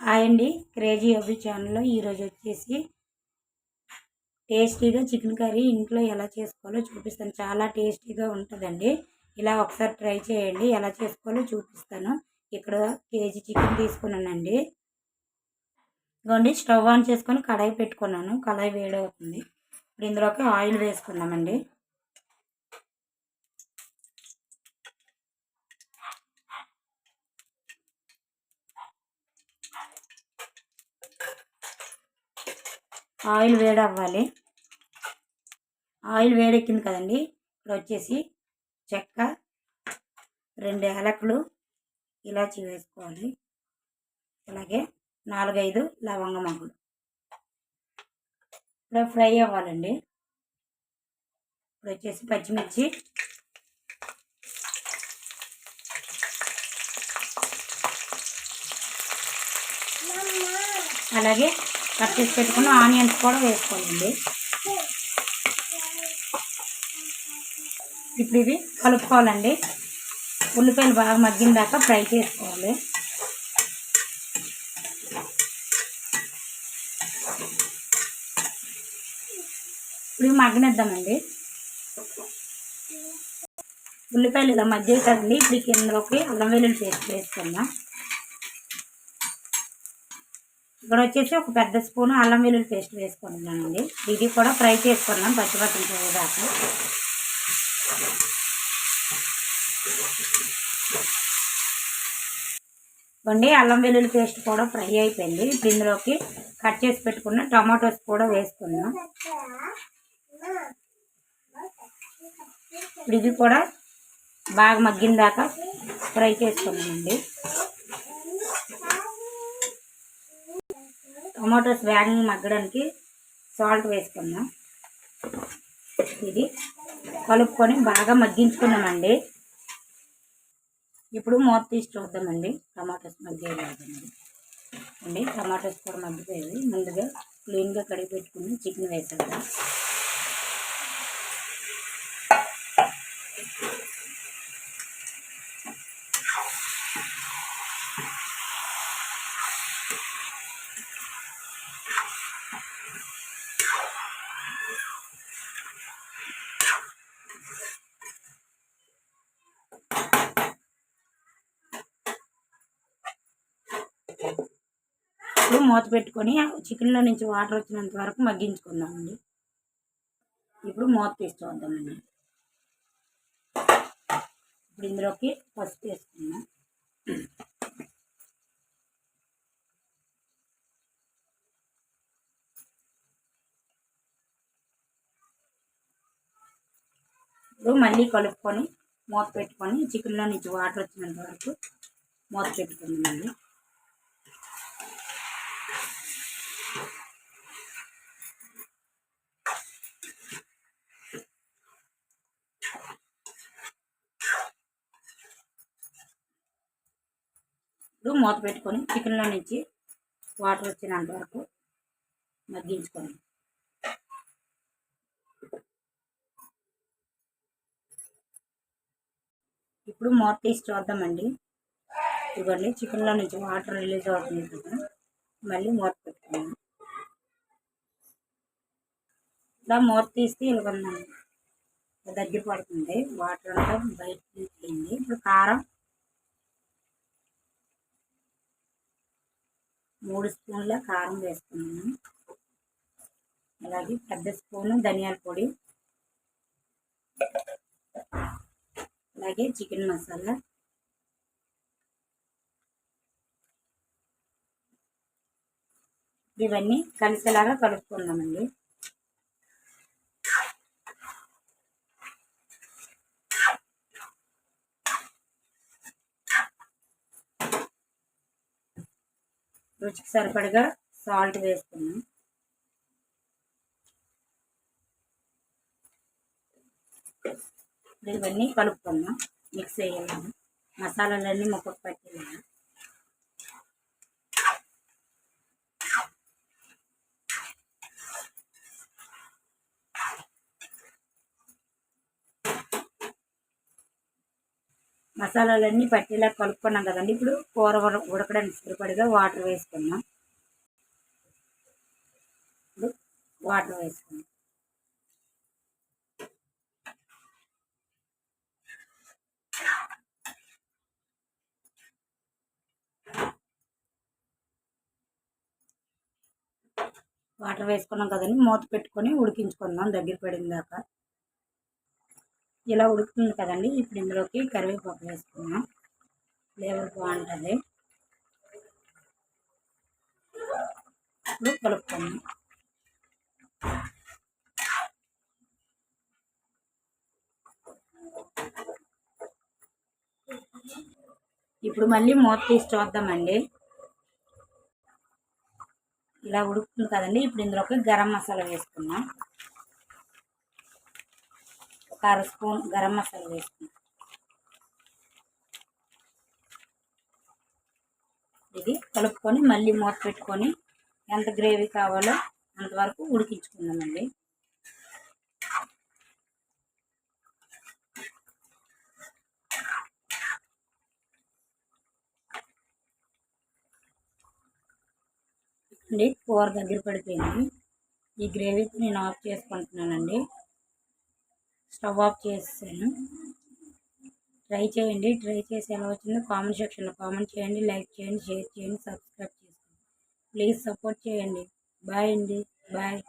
Hi అండి. Crazy అభి ఛానల్లో ఈరోజు వచ్చేసి టేస్టీగా చికెన్ కర్రీ ఇంట్లో ఎలా చేసుకోవాలో చూపిస్తాను. చాలా టేస్టీగా ఉంటుందండి. ఇలా ఒకసారి ట్రై చేయండి. ఎలా చేసుకోవాలో చూపిస్తాను. ఇక్కడ కేజీ చికెన్ తీసుకున్నానండి. ఇదిగోండి స్టవ్ ఆన్ చేసుకొని కడాయి పెట్టుకున్నాను. కడాయి వేడవుతుంది. ఇప్పుడు ఇందులోకి ఆయిల్ వేసుకుందామండి. ఆయిల్ వేడి అవ్వాలి ఆయిల్ వేడెక్కింది కదండి. ఇప్పుడు వచ్చేసి చెక్క రెండు ఏలకులు ఇలాచి వేసుకోవాలి. అలాగే నాలుగైదు లవంగ మొగ్గలు ఇప్పుడు ఫ్రై అవ్వాలండి. ఇప్పుడు వచ్చేసి పచ్చిమిర్చి. అలాగే కట్ చేసి పెట్టుకున్న ఆనియన్స్ కూడా వేసుకోవాలండి. ఇప్పుడు ఇవి కలుపుకోవాలండి. ఉల్లిపాయలు బాగా మగ్గిన దాకా ఫ్రై చేసుకోవాలి. ఇప్పుడు ఇవి మగ్గనిద్దామండి. ఉల్లిపాయలు ఇలా మధ్య కదండి ఇప్పుడు కిందలోకి అల్లం వెల్లుల్లి పేస్ట్ వేసుకుందాం. ఇక్కడ వచ్చేసి ఒక పెద్ద స్పూన్ అల్లం వెల్లుల్లి పేస్ట్ వేసుకుంటున్నానండి. ఇది కూడా ఫ్రై చేసుకున్నాం పచ్చిపచ్చని పోయేదాకా ఇవ్వండి అల్లం వెల్లుల్లి పేస్ట్ కూడా ఫ్రై అయిపోయింది. ఇప్పుడు ఇందులోకి కట్ చేసి పెట్టుకున్న టమాటోస్ కూడా వేసుకుందాం. ఇప్పుడు ఇది కూడా బాగా మగ్గిన దాకా ఫ్రై చేసుకున్నామండి టమాటోస్ వేగంగా మగ్గడానికి సాల్ట్ వేసుకుందాం. ఇది కలుపుకొని బాగా మగ్గించుకున్నామండి. ఇప్పుడు మూత తీసి చూద్దామండి. టమాటోస్ మగ్గేలాగండి అండి టమాటోస్ కూడా మగ్గిపోయేది ముందుగా క్లీన్గా కడిగి పెట్టుకుని చికెన్ వేసేద్దాం. మూత పెట్టుకొని చికెన్లో నుంచి వాటర్ వచ్చినంత వరకు మగ్గించుకుందామండి. ఇప్పుడు మూత తీసి చూద్దామండి ఇప్పుడు ఇందులోకి పసుపు వేసుకుందాం. ఇప్పుడు మళ్ళీ కలుపుకొని మూత పెట్టుకొని చికెన్లో నుంచి వాటర్ వచ్చినంత వరకు మూత పెట్టుకుందామండి. ఇప్పుడు మూత పెట్టుకొని చికెన్లో నుంచి వాటర్ వచ్చినంత వరకు మగ్గించుకోండి ఇప్పుడు మూత తీసి చూద్దామండి. ఇవ్వండి చికెన్లో నుంచి వాటర్ రిలీజ్ అవుతుంది కదా మళ్ళీ మూత పెట్టుకున్నాను ఇలా మూత తీస్తే ఇలాగొన్నాను దగ్గర పడుతుంది వాటర్ అంతా బయట ఇప్పుడు కారం మూడు స్పూన్ల కారం వేసుకున్నాను. అలాగే పెద్ద స్పూను ధనియాల పొడి. అలాగే చికెన్ మసాలా. ఇవన్నీ కలిసేలాగా కలుపుకుందామండి. రుచికి సరిపడగా సాల్ట్ వేసుకున్నాం. ఇవన్నీ కలుపుకున్నాం మిక్స్ చేయాలి మసాలాలన్నీ మొక్కకు పట్టేయాలి మసాలాలన్నీ పట్టేలా కలుపుకున్నాం కదండి. ఇప్పుడు కూర ఉడకడానికి సరిపడిగా వాటర్ వేసుకున్నాం ఇప్పుడు వాటర్ వేసుకున్నాం వాటర్ వేసుకున్నాం కదండి. మూత పెట్టుకొని ఉడికించుకుందాం దగ్గర పడిన దాకా ఇలా ఉడుకుతుంది కదండి. ఇప్పుడు ఇందులోకి కరివేపాకు వేసుకున్నాం ఫ్లేవర్ బాగుంటుంది. ఇప్పుడు కలుపుకుందాం. ఇప్పుడు మళ్ళీ మూత తీసి చూద్దామండి. ఇలా ఉడుకుతుంది కదండి. ఇప్పుడు ఇందులోకి గరం మసాలా వేసుకున్నాం ఒక అర స్పూన్ గరం మసాలా వేసుకుంటాం ఇది కలుపుకొని మళ్ళీ మూత పెట్టుకొని ఎంత గ్రేవీ కావాలో అంతవరకు ఉడికించుకుందామండి. అండి కూర దగ్గర పడిపోయింది. ఈ గ్రేవీకి నేను ఆఫ్ చేసుకుంటున్నానండి. స్టవ్ ఆఫ్ చేసాను ట్రై చేయండి. ట్రై చేసి ఎలా వచ్చిందో కామెంట్ సెక్షన్లో కామెంట్ చేయండి. లైక్ చేయండి షేర్ చేయండి సబ్స్క్రైబ్ చేసుకోండి. ప్లీజ్ సపోర్ట్ చేయండి. బాయ్ అండి. బాయ్.